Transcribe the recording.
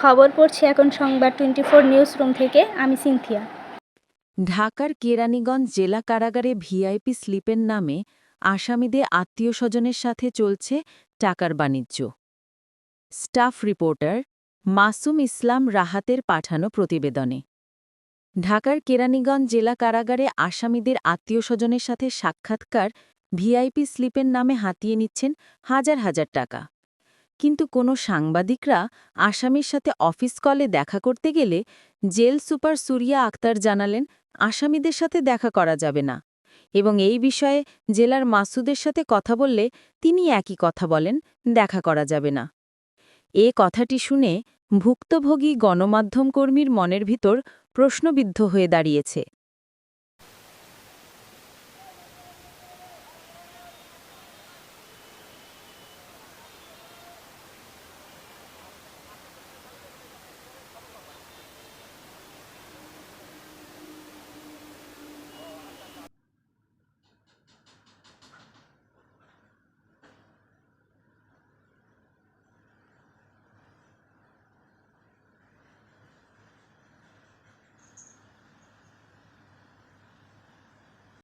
খবর পড়ছি এখন সংবাদ টোয়েন্টি ফোর নিউজ রুম থেকে। আমি সিনথিয়া। ঢাকার কেরানীগঞ্জ জেলা কারাগারে ভিআইপি স্লিপের নামে আসামিদের আত্মীয় স্বজনের সাথে চলছে টাকার বাণিজ্য। স্টাফ রিপোর্টার মাসুম ইসলাম রাহাতের পাঠানো প্রতিবেদনে। ঢাকার কেরানীগঞ্জ জেলা কারাগারে আসামিদের আত্মীয় স্বজনের সাথে সাক্ষাৎকার ভিআইপি স্লিপের নামে হাতিয়ে নিচ্ছেন হাজার হাজার টাকা। কিন্তু কোনো সাংবাদিকরা আসামির সাথে অফিস কলে দেখা করতে গেলে জেল সুপার সুরিয়া আক্তার জানালেন, আসামিদের সাথে দেখা করা যাবে না। এবং এই বিষয়ে জেলার মাসুদের সাথে কথা বললে তিনি একই কথা বলেন, দেখা করা যাবে না। এ কথাটি শুনে ভুক্তভোগী গণমাধ্যম কর্মীর মনের ভিতর প্রশ্নবিদ্ধ হয়ে দাঁড়িয়েছে।